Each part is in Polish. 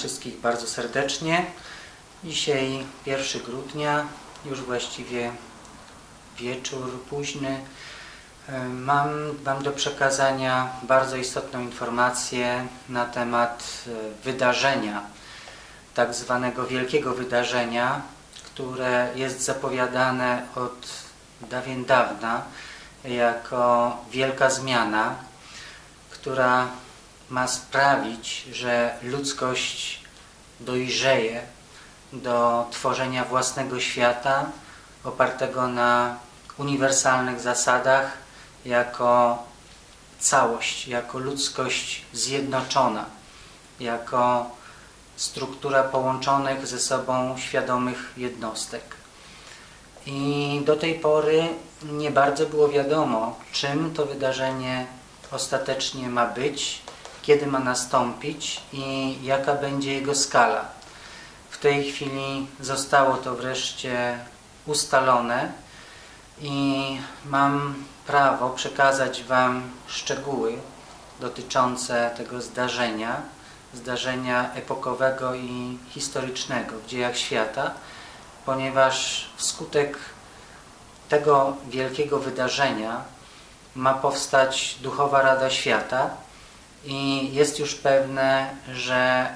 wszystkich bardzo serdecznie. Dzisiaj 1 grudnia, już właściwie wieczór późny. Mam Wam do przekazania bardzo istotną informację na temat e, wydarzenia, tak zwanego wielkiego wydarzenia, które jest zapowiadane od dawien dawna jako wielka zmiana, która ma sprawić, że ludzkość dojrzeje do tworzenia własnego świata opartego na uniwersalnych zasadach jako całość, jako ludzkość zjednoczona, jako struktura połączonych ze sobą świadomych jednostek. I do tej pory nie bardzo było wiadomo, czym to wydarzenie ostatecznie ma być, kiedy ma nastąpić i jaka będzie jego skala. W tej chwili zostało to wreszcie ustalone i mam prawo przekazać Wam szczegóły dotyczące tego zdarzenia, zdarzenia epokowego i historycznego w dziejach świata, ponieważ wskutek tego wielkiego wydarzenia ma powstać Duchowa Rada Świata i jest już pewne, że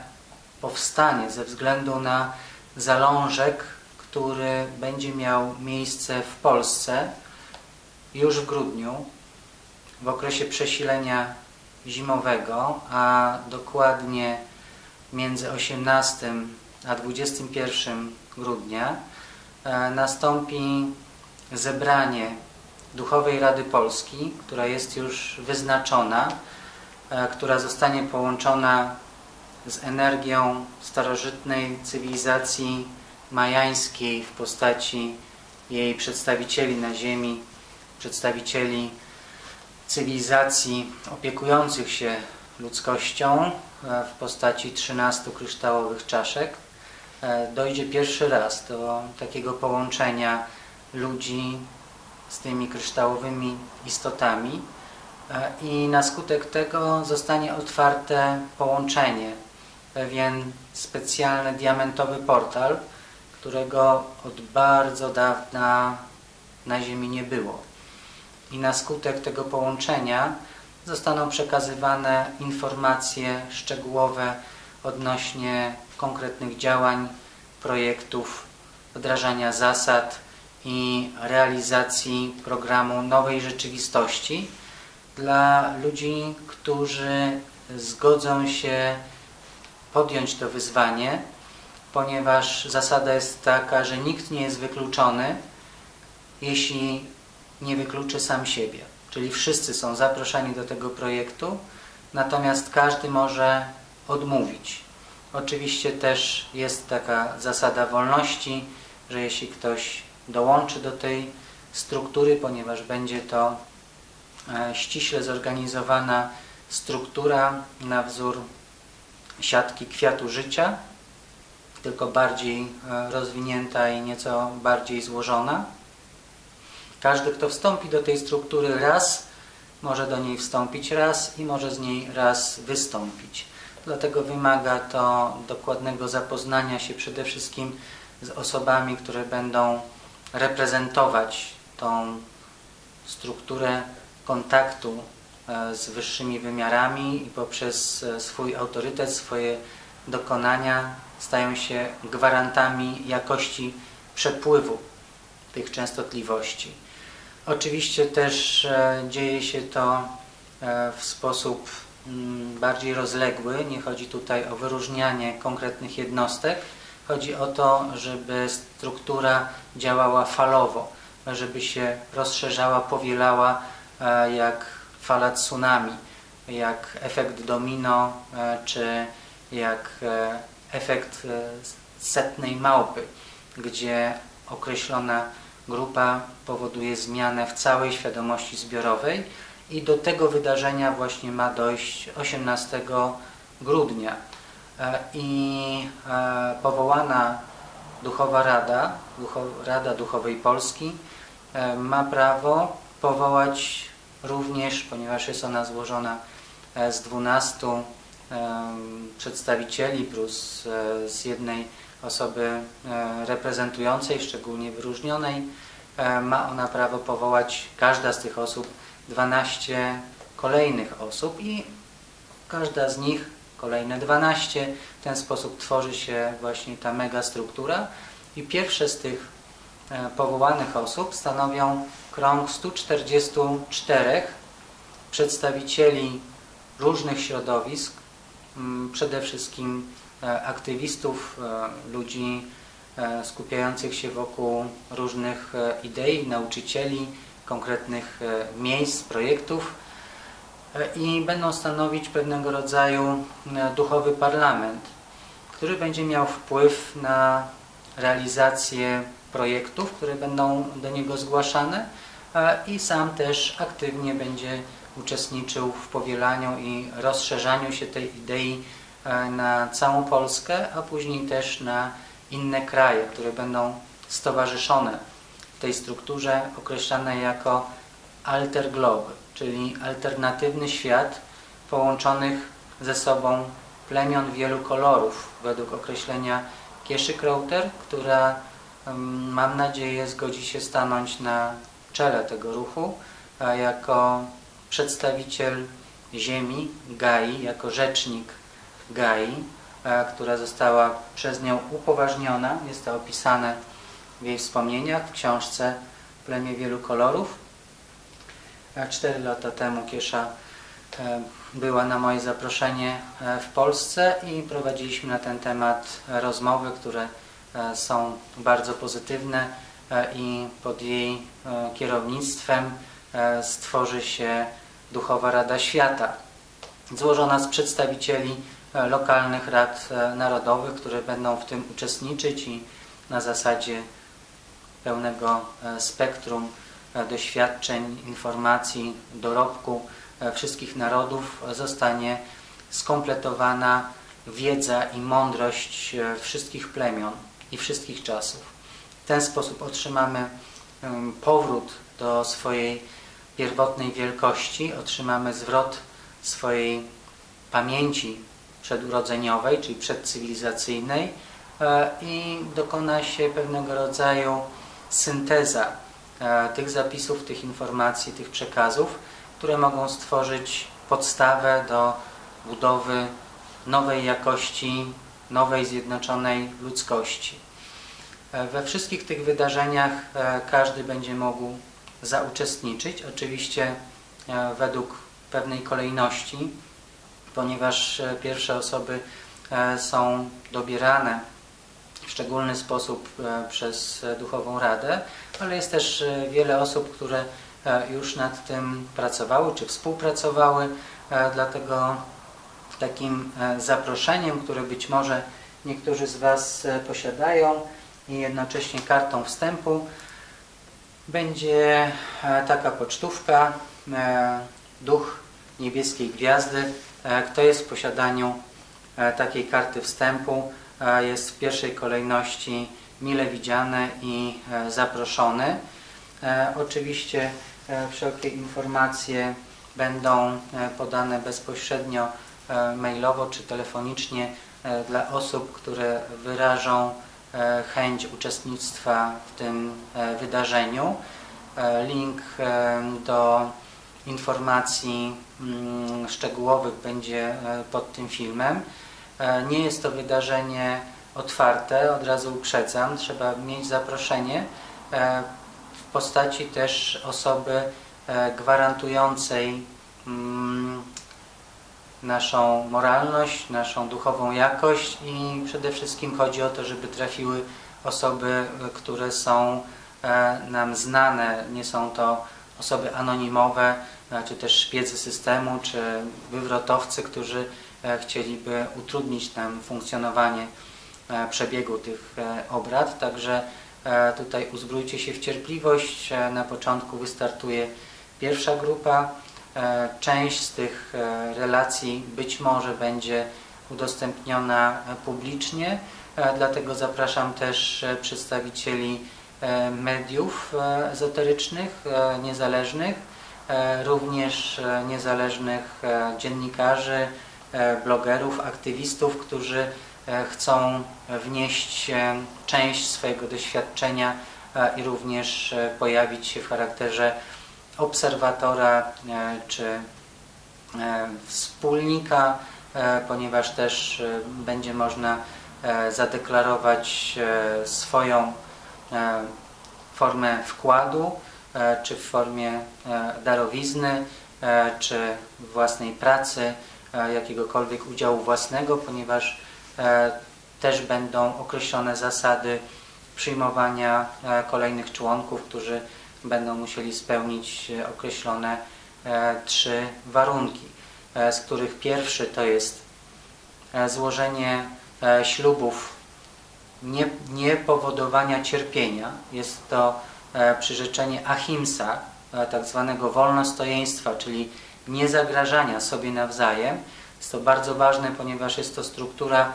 powstanie ze względu na zalążek, który będzie miał miejsce w Polsce już w grudniu, w okresie przesilenia zimowego, a dokładnie między 18 a 21 grudnia e, nastąpi zebranie Duchowej Rady Polski, która jest już wyznaczona, która zostanie połączona z energią starożytnej cywilizacji majańskiej w postaci jej przedstawicieli na ziemi, przedstawicieli cywilizacji opiekujących się ludzkością e, w postaci 13 kryształowych czaszek. E, Dojdzie pierwszy raz do takiego połączenia ludzi z tymi kryształowymi istotami e, i na skutek tego zostanie otwarte połączenie, pewien specjalny diamentowy portal, którego od bardzo dawna na Ziemi nie było. I na skutek tego połączenia zostaną przekazywane informacje szczegółowe odnośnie konkretnych działań, projektów, wdrażania zasad i realizacji programu nowej rzeczywistości dla ludzi, którzy zgodzą się podjąć to wyzwanie, ponieważ zasada jest taka, że nikt nie jest wykluczony, jeśli nie wykluczy sam siebie. Czyli wszyscy są zaproszeni do tego projektu, natomiast każdy może odmówić. Oczywiście też jest taka zasada wolności, że jeśli ktoś dołączy do tej struktury, ponieważ będzie to ściśle zorganizowana struktura na wzór siatki kwiatu życia, tylko bardziej e, rozwinięta i nieco bardziej złożona. Każdy, kto wstąpi do tej struktury raz, może do niej wstąpić raz i może z niej raz wystąpić. Dlatego wymaga to dokładnego zapoznania się przede wszystkim z osobami, które będą reprezentować tą strukturę kontaktu e, z wyższymi wymiarami i poprzez e, swój autorytet, swoje dokonania stają się gwarantami jakości przepływu tych częstotliwości. Oczywiście też e, dzieje się to w sposób mm, bardziej rozległy. Nie chodzi tutaj o wyróżnianie konkretnych jednostek. Chodzi o to, żeby struktura działała falowo, żeby się rozszerzała, powielała jak fala tsunami, jak efekt domino, e, czy jak e, efekt e, setnej małpy, gdzie określona grupa powoduje zmianę w całej świadomości zbiorowej i do tego wydarzenia właśnie ma dojść 18 grudnia. E, I e, powołana Duchowa Rada, Rada Duchowej Polski e, ma prawo powołać również, ponieważ jest ona złożona e, z 12 em, przedstawicieli plus e, z jednej osoby e, reprezentującej, szczególnie wyróżnionej, ma ona prawo powołać każda z tych osób 12 kolejnych osób i każda z nich kolejne 12. W ten sposób tworzy się właśnie ta mega struktura i pierwsze z tych powołanych osób stanowią krąg 144 przedstawicieli różnych środowisk, mm, przede wszystkim e, aktywistów, e, ludzi e, skupiających się wokół różnych idei, nauczycieli, konkretnych miejsc, projektów i będą stanowić pewnego rodzaju duchowy parlament, który będzie miał wpływ na realizację projektów, które będą do niego zgłaszane i sam też aktywnie będzie uczestniczył w powielaniu i rozszerzaniu się tej idei e, na całą Polskę, a później też na inne kraje, które będą stowarzyszone w tej strukturze określane jako alter globe, czyli alternatywny świat połączonych ze sobą plemion wielu kolorów, według określenia Kieszy Krauter, która mam nadzieję zgodzi się stanąć na czele tego ruchu a jako przedstawiciel ziemi Gai, jako rzecznik Gai, która została przez nią upoważniona. Jest to opisane w jej wspomnieniach w książce Plemię Wielu Kolorów. Cztery lata temu Kiesza e, była na moje zaproszenie e, w Polsce i prowadziliśmy na ten temat rozmowy, które e, są bardzo pozytywne i pod jej e, kierownictwem e, stworzy się Duchowa Rada Świata, złożona z przedstawicieli e, lokalnych rad e, narodowych, które będą w tym uczestniczyć i na zasadzie pełnego e, spektrum e, doświadczeń, informacji, dorobku e, wszystkich narodów e, zostanie skompletowana wiedza i mądrość e, wszystkich plemion i wszystkich czasów. W ten sposób otrzymamy powrót do swojej pierwotnej wielkości, otrzymamy zwrot swojej pamięci przedurodzeniowej, czyli przedcywilizacyjnej e, i dokona się pewnego rodzaju synteza e, tych zapisów, tych informacji, tych przekazów, które mogą stworzyć podstawę do budowy nowej jakości, nowej zjednoczonej ludzkości. E, We wszystkich tych wydarzeniach e, każdy będzie mógł zauczestniczyć, oczywiście e, według pewnej kolejności, ponieważ pierwsze osoby są dobierane w szczególny sposób przez Duchową Radę, ale jest też wiele osób, które już nad tym pracowały czy współpracowały, dlatego takim zaproszeniem, które być może niektórzy z Was posiadają i jednocześnie kartą wstępu będzie e, taka pocztówka e, Duch Niebieskiej Gwiazdy. E, Kto jest w posiadaniu takiej karty wstępu jest w pierwszej kolejności mile widziany i zaproszony. Oczywiście wszelkie informacje będą podane bezpośrednio mailowo czy telefonicznie dla osób, które wyrażą chęć uczestnictwa w tym e, wydarzeniu. E, Link e, do informacji mm, szczegółowych będzie e, pod tym filmem. E, Nie jest to wydarzenie otwarte, od razu uprzedzam, trzeba mieć zaproszenie e, w postaci też osoby e, gwarantującej mm, naszą moralność, naszą duchową jakość i przede wszystkim chodzi o to, żeby trafiły osoby, które są e, nam znane, nie są to osoby anonimowe, e, czy też szpiedzy systemu, czy wywrotowcy, którzy e, chcieliby utrudnić nam funkcjonowanie przebiegu tych obrad. Także tutaj uzbrójcie się w cierpliwość. Na początku wystartuje pierwsza grupa. E, Część z tych e, relacji być może będzie udostępniona e, publicznie, dlatego zapraszam też przedstawicieli mediów ezoterycznych, niezależnych, również niezależnych dziennikarzy, blogerów, aktywistów, którzy chcą wnieść część swojego doświadczenia i również pojawić się w charakterze obserwatora e, czy e, wspólnika, e, ponieważ też będzie można zadeklarować swoją formę wkładu, czy w formie darowizny, czy własnej pracy, jakiegokolwiek udziału własnego, ponieważ też będą określone zasady przyjmowania kolejnych członków, którzy będą musieli spełnić e, określone e, trzy warunki, e, z których pierwszy to jest złożenie ślubów nie, nie powodowania cierpienia. Jest to przyrzeczenie ahimsa, tak zwanego wolnostojeństwa, czyli niezagrażania sobie nawzajem. Jest to bardzo ważne, ponieważ jest to struktura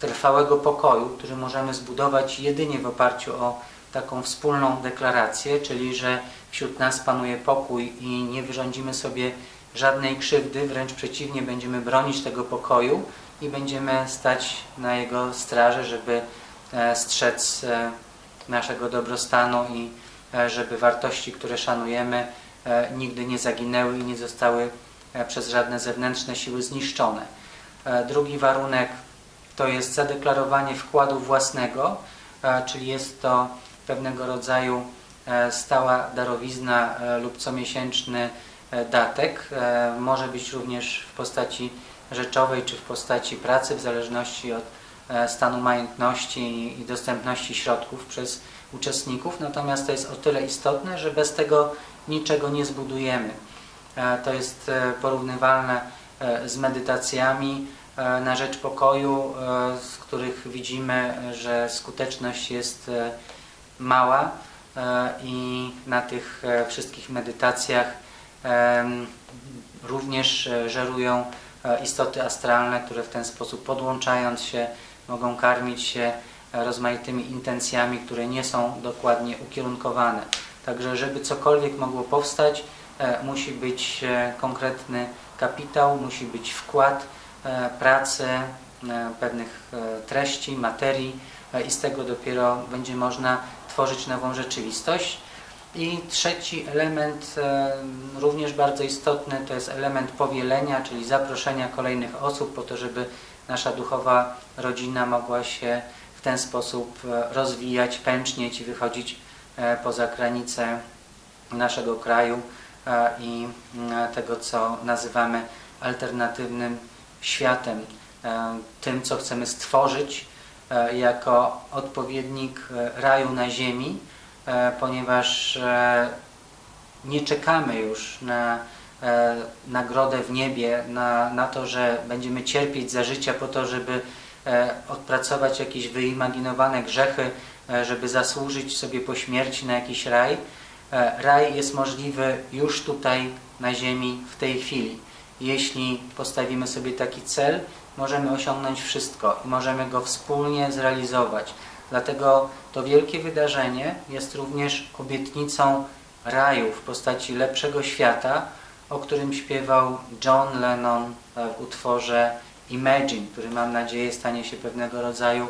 trwałego pokoju, który możemy zbudować jedynie w oparciu o taką wspólną deklarację, czyli że wśród nas panuje pokój i nie wyrządzimy sobie żadnej krzywdy, wręcz przeciwnie, będziemy bronić tego pokoju i będziemy stać na jego straży, żeby e, strzec e, naszego dobrostanu i e, żeby wartości, które szanujemy, nigdy nie zaginęły i nie zostały przez żadne zewnętrzne siły zniszczone. Drugi warunek to jest zadeklarowanie wkładu własnego, czyli jest to pewnego rodzaju e, stała darowizna e, lub comiesięczny e, datek. Może być również w postaci rzeczowej czy w postaci pracy, w zależności od stanu majątności i- dostępności środków przez uczestników. Natomiast to jest o tyle istotne, że bez tego niczego nie zbudujemy. To jest porównywalne z medytacjami na rzecz pokoju, z których widzimy, że skuteczność jest mała e, i na tych e, wszystkich medytacjach em, również e, żerują e, istoty astralne, które w ten sposób podłączając się mogą karmić się e, rozmaitymi intencjami, które nie są dokładnie ukierunkowane. Także żeby cokolwiek mogło powstać, e, musi być e, konkretny kapitał, musi być wkład e, pracy, e, pewnych e, treści, materii e, i z tego dopiero będzie można tworzyć nową rzeczywistość. I trzeci element, e, również bardzo istotny, to jest element powielenia, czyli zaproszenia kolejnych osób po to, żeby nasza duchowa rodzina mogła się w ten sposób e, rozwijać, pęcznieć i wychodzić e, poza granice naszego kraju i tego, co nazywamy alternatywnym światem, tym, co chcemy stworzyć jako odpowiednik e, raju na ziemi, e, ponieważ e, nie czekamy już na e, nagrodę w niebie, na, na to, że będziemy cierpieć za życia po to, żeby e, odpracować jakieś wyimaginowane grzechy, e, żeby zasłużyć sobie po śmierci na jakiś raj. E, Raj jest możliwy już tutaj na ziemi w tej chwili. Jeśli postawimy sobie taki cel, możemy osiągnąć wszystko i możemy go wspólnie zrealizować. Dlatego to wielkie wydarzenie jest również obietnicą raju w postaci lepszego świata, o którym śpiewał John Lennon w utworze Imagine, który mam nadzieję stanie się pewnego rodzaju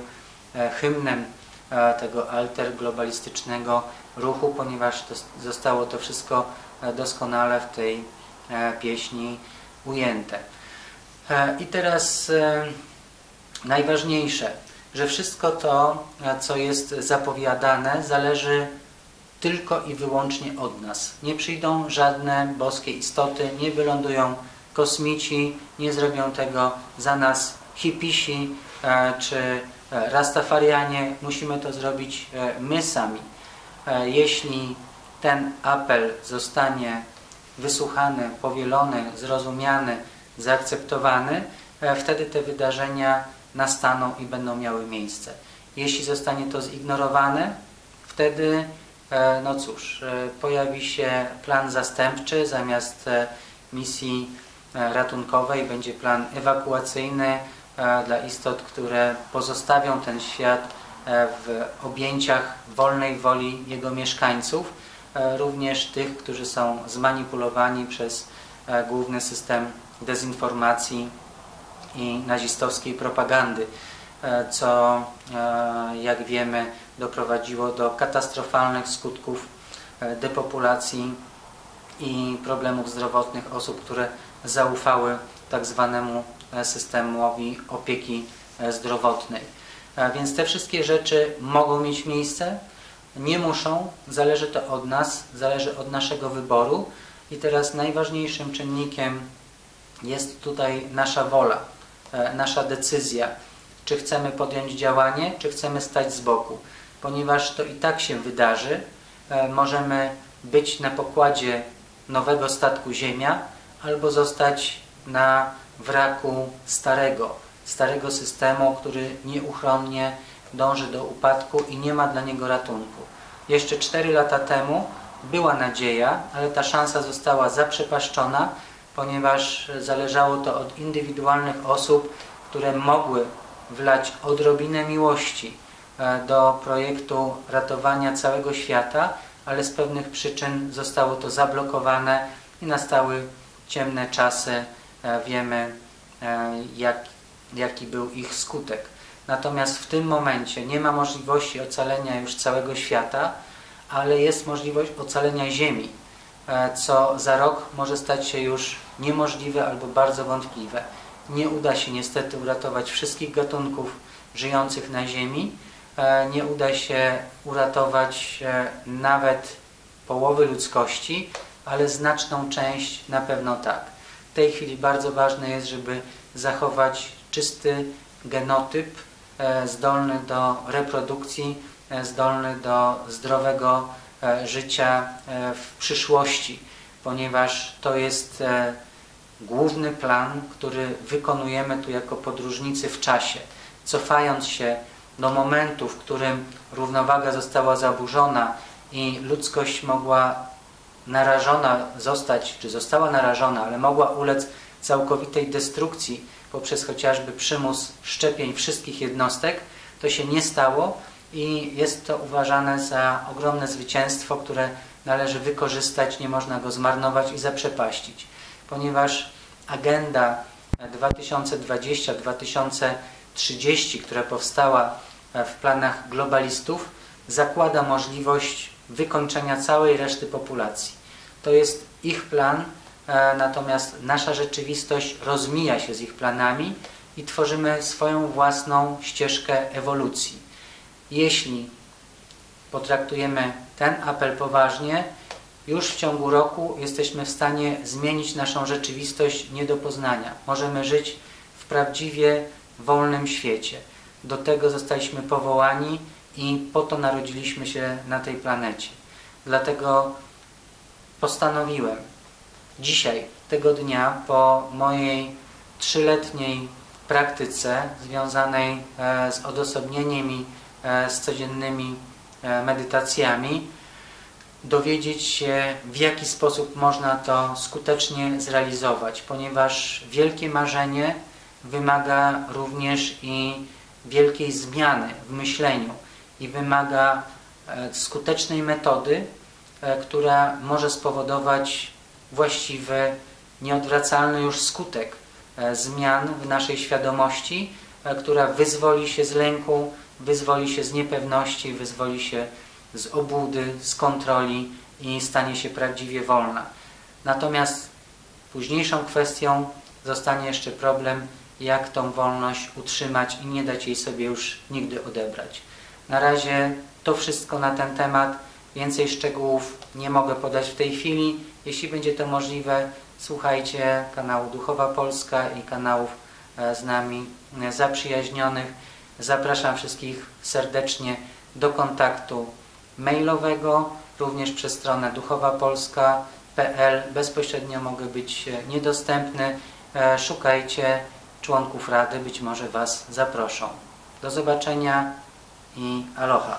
e, hymnem e, tego alterglobalistycznego ruchu, ponieważ to zostało to wszystko e, doskonale w tej pieśni ujęte. E, I teraz e, najważniejsze, że wszystko to, e, co jest zapowiadane, zależy tylko i wyłącznie od nas. Nie przyjdą żadne boskie istoty, nie wylądują kosmici, nie zrobią tego za nas hipisi czy rastafarianie. Musimy to zrobić my sami. Jeśli ten apel zostanie wysłuchany, powielony, zrozumiany, zaakceptowany, e, wtedy te wydarzenia nastaną i będą miały miejsce. Jeśli zostanie to zignorowane, wtedy, e, no cóż, e, pojawi się plan zastępczy zamiast misji ratunkowej, będzie plan ewakuacyjny dla istot, które pozostawią ten świat w objęciach wolnej woli jego mieszkańców, również tych, którzy są zmanipulowani przez główny system dezinformacji i nazistowskiej propagandy, e, co e, jak wiemy doprowadziło do katastrofalnych skutków e, depopulacji i problemów zdrowotnych osób, które zaufały tak zwanemu systemowi opieki zdrowotnej. Więc te wszystkie rzeczy mogą mieć miejsce, nie muszą, zależy to od nas, zależy od naszego wyboru. I teraz najważniejszym czynnikiem jest tutaj nasza wola, e, nasza decyzja, czy chcemy podjąć działanie, czy chcemy stać z boku. Ponieważ to i tak się wydarzy, e, możemy być na pokładzie nowego statku Ziemia albo zostać na wraku starego, starego systemu, który nieuchronnie dąży do upadku i nie ma dla niego ratunku. Jeszcze 4 lata temu była nadzieja, ale ta szansa została zaprzepaszczona, ponieważ zależało to od indywidualnych osób, które mogły wlać odrobinę miłości e, do projektu ratowania całego świata, ale z pewnych przyczyn zostało to zablokowane i nastały ciemne czasy. E, Wiemy, e, jak, jaki był ich skutek. Natomiast w tym momencie nie ma możliwości ocalenia już całego świata, ale jest możliwość ocalenia Ziemi, co za rok może stać się już niemożliwe albo bardzo wątpliwe. Nie uda się niestety uratować wszystkich gatunków żyjących na Ziemi, e, nie uda się uratować e, nawet połowy ludzkości, ale znaczną część na pewno tak. W tej chwili bardzo ważne jest, żeby zachować czysty genotyp e, zdolny do reprodukcji, zdolny do zdrowego życia w przyszłości, ponieważ to jest e, główny plan, który wykonujemy tu jako podróżnicy w czasie. Cofając się do momentu, w którym równowaga została zaburzona i ludzkość mogła narażona zostać, czy została narażona, ale mogła ulec całkowitej destrukcji poprzez chociażby przymus szczepień wszystkich jednostek, to się nie stało i jest to uważane za ogromne zwycięstwo, które należy wykorzystać, nie można go zmarnować i zaprzepaścić, ponieważ agenda 2020-2030, która powstała w planach globalistów, zakłada możliwość wykończenia całej reszty populacji. To jest ich plan, e, natomiast nasza rzeczywistość rozmija się z ich planami i tworzymy swoją własną ścieżkę ewolucji. Jeśli potraktujemy ten apel poważnie, już w ciągu roku jesteśmy w stanie zmienić naszą rzeczywistość nie do poznania. Możemy żyć w prawdziwie wolnym świecie. Do tego zostaliśmy powołani i po to narodziliśmy się na tej planecie. Dlatego postanowiłem dzisiaj, tego dnia, po mojej trzyletniej praktyce związanej e, z odosobnieniem i z codziennymi e, medytacjami, dowiedzieć się, w jaki sposób można to skutecznie zrealizować, ponieważ wielkie marzenie wymaga również i wielkiej zmiany w myśleniu i wymaga e, skutecznej metody, e, która może spowodować właściwy, nieodwracalny już skutek e, zmian w naszej świadomości, e, która wyzwoli się z lęku, wyzwoli się z niepewności, wyzwoli się z obłudy, z kontroli i stanie się prawdziwie wolna. Natomiast późniejszą kwestią zostanie jeszcze problem, jak tą wolność utrzymać i nie dać jej sobie już nigdy odebrać. Na razie to wszystko na ten temat. Więcej szczegółów nie mogę podać w tej chwili. Jeśli będzie to możliwe, słuchajcie kanału Duchowa Polska i kanałów e, z nami e, zaprzyjaźnionych. Zapraszam wszystkich serdecznie do kontaktu mailowego, również przez stronę duchowapolska.pl. Bezpośrednio mogę być e, niedostępny. E, Szukajcie członków Rady, być może Was zaproszą. Do zobaczenia i aloha.